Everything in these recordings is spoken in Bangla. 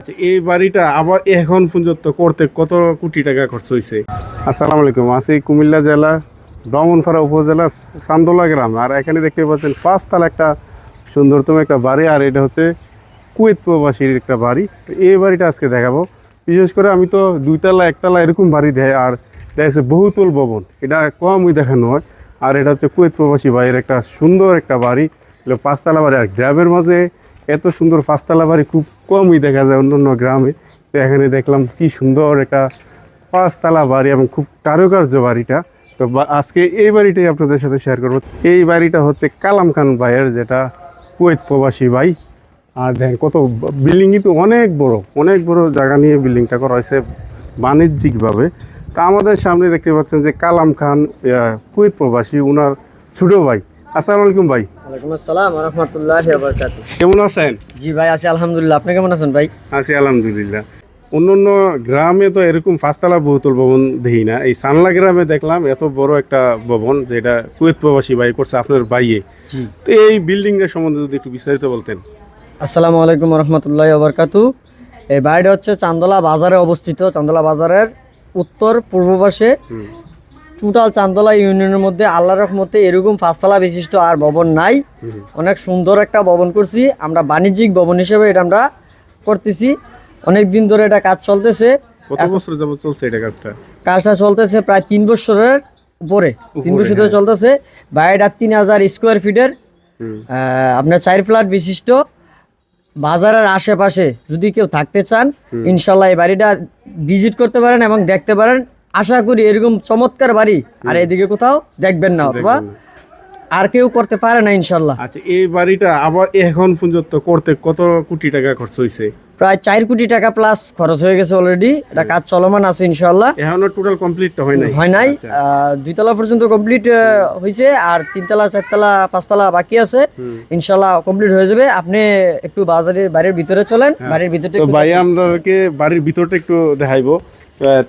আচ্ছা, এই বাড়িটা আবার এখন পর্যন্ত করতে কত কোটি টাকা খরচ হয়েছে আসসালামু আলাইকুম আছি কুমিল্লা জেলা দমনপাড়া উপজেলা চান্দোলা গ্রাম। আর এখানে দেখতে পাচ্ছেন পাঁচতলা একটা সুন্দরতম একটা বাড়ি আর এটা হচ্ছে কুয়েত প্রবাসীর একটা বাড়ি। তো এই বাড়িটা আজকে দেখাবো। বিশেষ করে আমি তো দুইতলা একতলা এরকম বাড়ি দেয় আর দেখছে বহুতল ভবন। এটা কমই দেখানো হয়। আর এটা হচ্ছে কুয়েত প্রবাসী বাড়ির একটা সুন্দর একটা বাড়ি। পাঁচতলা বাড়ি আর গ্রামের মাঝে এত সুন্দর পাঁচতলা বাড়ি খুব কমই দেখা যায় অন্য অন্য গ্রামে। তো এখানে দেখলাম কি সুন্দর একটা পাঁচতলা বাড়ি এবং খুব কারুকার্য বাড়িটা। তো আজকে এই বাড়িটাই আপনাদের সাথে শেয়ার করব। এই বাড়িটা হচ্ছে কালাম খান ভাইয়ের যেটা কুয়েত প্রবাসী ভাই। আর দেখেন কত বিল্ডিং কিন্তু অনেক বড় অনেক বড় জায়গা নিয়ে বিল্ডিংটা করা হয়েছে বাণিজ্যিকভাবে। তা আমাদের সামনে দেখতে পাচ্ছেন যে কালাম খান কুয়েত প্রবাসী ওনার ছোটো ভাই। আসসালামু আলাইকুম ভাই। ওয়ালাইকুম আসসালাম রহমতুল্লাহ কেমন আছেন? জি ভাই আছি আলহামদুলিল্লাহ। আপনি কেমন আছেন ভাই? আছি আলহামদুলিল্লাহ। অন্য অন্য গ্রামে তো এরকম পাঁচতলা বহুতল ভবন দেখি না। এই সানলা গ্রামে দেখলাম এত বড় একটা ভবন যেটা কুয়েত প্রবাসী ভাই করছে আপনার বাইয়ে তো এই বিল্ডিংটার সম্বন্ধে যদি একটু বিস্তারিত বলতেন। আসসালামু আলাইকুম রহমতুল্লাহ বরকাতু এই বাড়িটা হচ্ছে চান্দলা বাজারে অবস্থিত। চান্দলা বাজারের উত্তর পূর্ব পাশে। টোটাল চান্দলা ইউনিয়নের মধ্যে আল্লাহ রহমতে এরকম পাঁচতলা বিশিষ্ট আর ভবন নাই। অনেক সুন্দর একটা ভবন করছি। আমরা বাণিজ্যিক ভবন হিসেবে এটা আমরা করতেছি। অনেক দিন ধরে এটা কাজ চলতেছে। কত বছর যাবত চলছে এটা কাজটা? কাজটা চলতেছে প্রায় তিন বছরের উপরে। তিন বছর ধরে হ্যাঁ। চলতেছে। বাড়িটা তিন হাজার স্কোয়ার ফিটের আপনার চার ফ্ল্যাট বিশিষ্ট। বাজারের আশেপাশে যদি কেউ থাকতে চান ইনশাল্লাহ এই বাড়িটা ভিজিট করতে পারেন এবং দেখতে পারেন। আশা করি এরকম চমৎকার বাড়ি। আর এদিকে কোথাও দেখবেন না অথবা আর কেউ করতে পারে না ইনশাল্লাহ। আচ্ছা এই বাড়িটা আবার এখন পর্যন্ত করতে কত কোটি টাকা খরচ হয়েছে প্রায় চার কোটি টাকা প্লাস খরচ হয়ে গেছে অলরেডি এটা কাজ চলমান আছে ইনশাল্লাহ। এখনও টোটাল কমপ্লিট হয় নাই? হয় নাই। আচ্ছা। দুইতলা পর্যন্ত কমপ্লিট হয়েছে আর তিনতলা চারতলা পাঁচতলা বাকি আছে। ইনশাল্লাহ কমপ্লিট হয়ে যাবে। আপনি একটু বাজারের বাড়ির ভিতরে চলেন। বাড়ির ভিতরে তো ভাই আমাদেরকে বাড়ির ভিতরটা একটু দেখাইবো।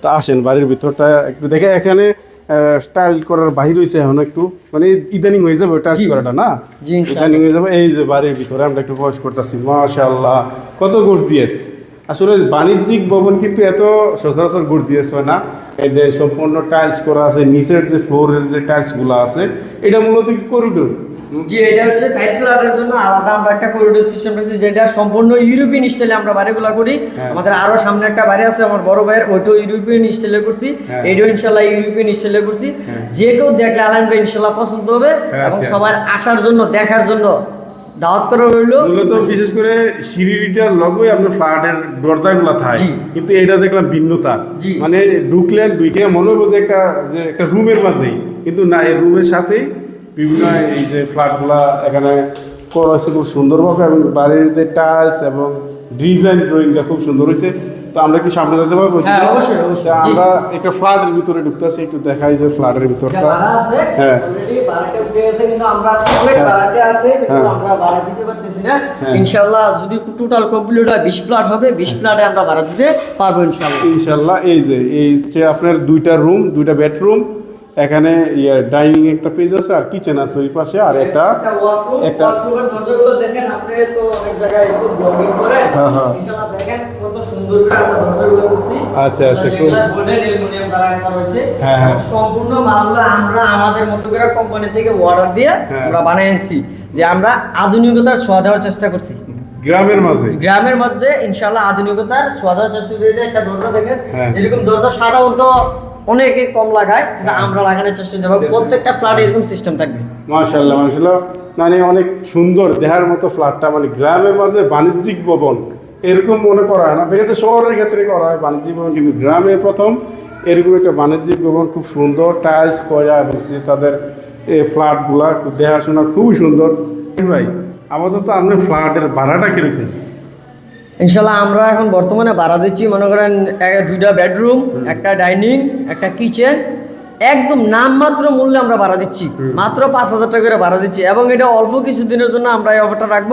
তো আসেন বাড়ির ভিতরটা একটু দেখে। এখানে স্টাইল করার বাহির হয়েছে এখন একটু। মানে ইদানিং হয়ে যাবে টাচ করাটা না? ইদানিং হয়ে যাবে। এই যে বাড়ির ভিতরে আমরা একটু বয়স করতেছি মাশাআল্লাহ কত গর্জিয়াস আসলে বাণিজ্যিক ভবন কিন্তু এত সচরাচর গর্জিয়াস হয় না যে সম্পূর্ণ টাইলস করা আছে নিচের যে ফ্লোরের যে টাইলসগুলো আছে এটা মূলত কি করিডোর জি এটা হচ্ছে চার ফ্ল্যাটের জন্য আলাদা আমরা একটা করিডোর সিস্টেম রেখেছি যেটা সম্পূর্ণ ইউরোপিয়ান স্টাইলে আমরা বাড়িগুলো করি হ্যাঁ। আমাদের আরও সামনে একটা বাড়ি আছে আমার বড় ভাইয়ের ওইটাও ইউরোপিয়ান স্টাইলে করছি হ্যাঁ। এইটাও ইনশাল্লাহ ইউরোপিয়ান স্টাইলে করছি যে কেউ দেখলে ভাই ইনশাল্লাহ পছন্দ হবে হ্যাঁ, এবং আচ্ছা। সবার আসার জন্য দেখার জন্য দাওয়াত করা রইল মূলত বিশেষ করে সিঁড়িটার লগই আপনার ফ্ল্যাটের দরজাগুলো থাকে। কিন্তু এটা দেখলাম ভিন্নতা। মানে ঢুকলেন ঢুকে মনে হলো যে একটা যে একটা রুমের মাঝেই। কিন্তু না এই রুমের সাথেই বিভিন্ন এই যে ফ্ল্যাটগুলা এখানে করা হয়েছে খুব সুন্দরভাবে। এবং বাড়ির যে টাইলস এবং ডিজাইন ড্রয়িংটা খুব সুন্দর হয়েছে। তো আমরা কি সামনে যেতে পারব হ্যাঁ। আমরা একটা ফ্ল্যাটের ভিতরে ঢুকতেছি একটু দেখাই যে ফ্ল্যাটের এটা ভিতরটা হ্যাঁ। হ্যাঁ। হ্যাঁ। ইনশাআল্লাহ যদি টোটাল কমপ্লিট হয় 20 ফ্ল্যাট হবে 20 ফ্ল্যাটে আমরা ভাড়া দিতে পারব ইনশাল্লাহ এই যে এই যে আপনার দুইটা রুম দুইটা বেডরুম এখানে ইয়ে ডাইনিং একটা পেজ আছে আর কিচেন আছে ওই পাশে আর একটা একটা- হ্যাঁ, হ্যাঁ। করছি আচ্ছা, আচ্ছা, হ্যাঁ, হ্যাঁ। সম্পূর্ণ মালগুলো আমরা আমাদের মতো করে কোম্পানি থেকে অর্ডার দিয়ে। আমরা বানিয়ে আনছি যে আমরা আধুনিকতার ছোঁয়া দেওয়ার চেষ্টা করছি গ্রামের মাঝে গ্রামের মধ্যে ইনশাআল্লাহ আধুনিকতার ছোঁয়া দেওয়ার চেষ্টা করে একটা দরজা দেখেন। এরকম দরজা সাধারণত অনেকে কম লাগায় কিন্তু আমরা লাগানোর চেষ্টা করছি। এবং প্রত্যেকটা ফ্ল্যাটে এরকম সিস্টেম থাকবে। মাশাল্লাহ মাশাল্লাহ মানে অনেক সুন্দর দেহার মতো ফ্ল্যাটটা মানে গ্রামের মাঝে বাণিজ্যিক ভবন এরকম মনে করা হয় না। দেখেছে শহরের ক্ষেত্রে করা হয় বাণিজ্যিক ভবন কিন্তু গ্রামে প্রথম এরকম একটা বাণিজ্যিক ভবন খুব সুন্দর টাইলস করা এবং তাদের এই ফ্ল্যাটগুলা দেখাশোনা খুবই সুন্দর। ভাই আপাতত আপনার ফ্ল্যাটের ভাড়াটা কীরকম? ইনশাল্লাহ আমরা এখন বর্তমানে ভাড়া দিচ্ছি মনে করেন দুইটা বেডরুম একটা ডাইনিং একটা কিচেন একদম নামমাত্র মূল্যে আমরা ভাড়া দিচ্ছি। মাত্র পাঁচ হাজার টাকা করে ভাড়া দিচ্ছি এবং এটা অল্প কিছু দিনের জন্য আমরা এই অফারটা রাখব।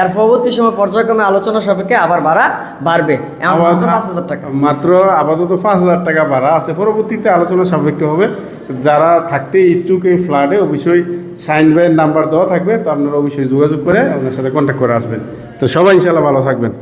এর পরবর্তী সময় পর্যায়ক্রমে আলোচনা সাপেক্ষে আবার ভাড়া বাড়বে। মাত্র পাঁচ হাজার টাকা। মাত্র আপাতত পাঁচ হাজার টাকা ভাড়া আছে। পরবর্তীতে আলোচনা সাপেক্ষ হবে। যারা থাকতে ইচ্ছুক এই ফ্ল্যাটে অবশ্যই সাইন ভাইয়ের নাম্বার দেওয়া থাকবে। তো আপনারা অবশ্যই যোগাযোগ করে আপনার সাথে কন্ট্যাক্ট করে আসবেন। তো সবাই ইনশাল্লাহ ভালো থাকবেন।